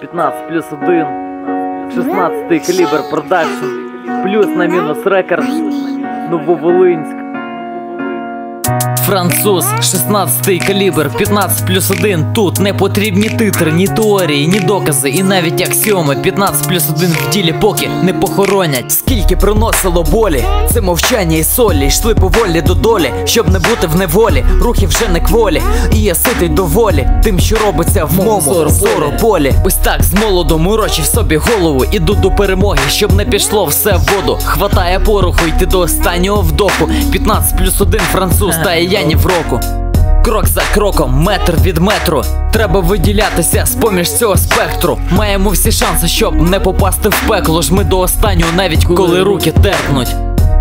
15 плюс 1, 16 калібр продакшн, плюс на мінус рекорд, Нововолинськ. Француз, 16 калібр, 15 плюс 1 Тут не потрібні титри, ні теорії, ні докази, і навіть аксіоми 15 плюс 1 в ділі поки не похоронять. Скільки приносило болі, це мовчання і солі, йшли поволі до долі, щоб не бути в неволі, рухи вже не кволі, і я ситий доволі, тим, що робиться в моєму полі. Ось так з молоду морочив собі голову, іду до перемоги, щоб не пішло все в воду. Хватає пороху, йти до останнього вдоху. 15 плюс 1 француз та і я ні в року. Крок за кроком, метр від метру. Треба виділятися з поміж цього спектру. Маємо всі шанси, щоб не попасти в пекло. Ж ми до останнього, навіть коли руки терпнуть.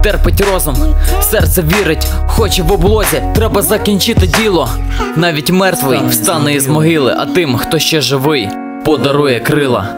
Терпить розум, серце вірить, хоче в облозі, треба закінчити діло. Навіть мертвий встане із могили, а тим, хто ще живий, подарує крила.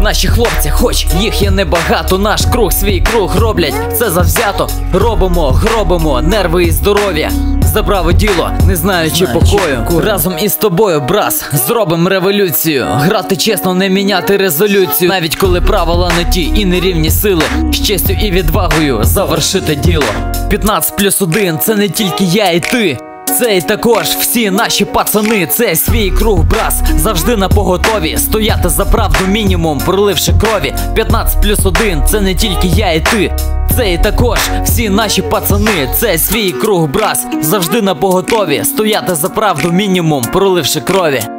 Наші хлопці, хоч їх є небагато, наш круг свій круг роблять це завзято. Робимо, гробимо нерви і здоров'я. За праве діло, не знаючи покою. Разом із тобою, брас, зробимо революцію. Грати чесно, не міняти резолюцію. Навіть коли правила не ті і нерівні сили. З честю і відвагою завершити діло. 15 плюс 1 це не тільки я і ти. Це і також всі наші пацани, це свій круг брас, завжди на поготові. Стояти за правду мінімум, проливши крові. 15 плюс 1 це не тільки я і ти. Це і також всі наші пацани, це свій круг брас, завжди на поготові. Стояти за правду мінімум, проливши крові.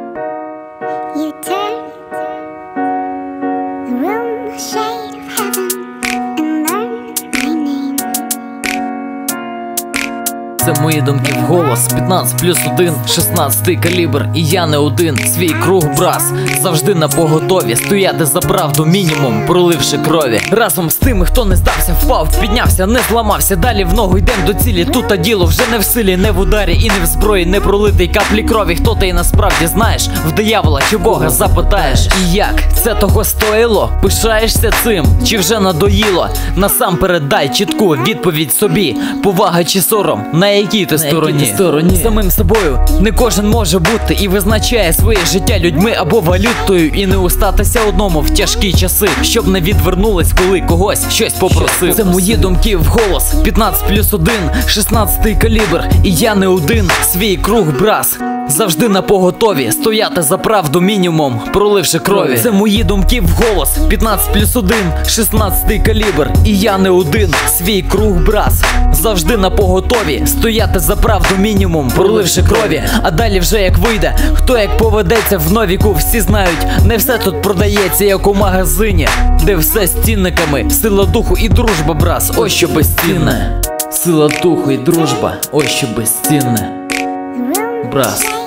Це мої думки в голос 15 плюс 1, 16 калібр, і я не один. Свій круг брас, завжди на поготові. Стояти за правду мінімум, проливши крові. Разом з тими, хто не здався, впав, піднявся, не зламався. Далі в ногу йдем до цілі. Тут а діло вже не в силі, не в ударі і не в зброї, не пролитий каплі крові. Хто ти і насправді знаєш? В диявола чи Бога запитаєш? І як це того стоїло? Пишаєшся цим, чи вже надоїло? Насамперед дай чітку відповідь собі. Повага чи сором, на якій ти стороні? стороні? Самим собою не кожен може бути і визначає своє життя людьми або валютою, і не устатися одному в тяжкі часи, щоб не відвернулись, коли когось щось попросив. Це мої думки вголос. 15 плюс 1, 16 калібр, і я не один, свій круг брас. Завжди на поготові, стояти за правду мінімум, проливши крові. Це мої думки вголос. 15 плюс 1, 16 калібр, і я не один, свій круг брас. Завжди на поготові, стояти за правду мінімум, проливши крові. А далі вже як вийде, хто як поведеться в новіку, всі знають, не все тут продається, як у магазині, де все з цінниками, сила духу і дружба, брас, ось що безцінне. Сила духу і дружба, ось що безцінне. Брас.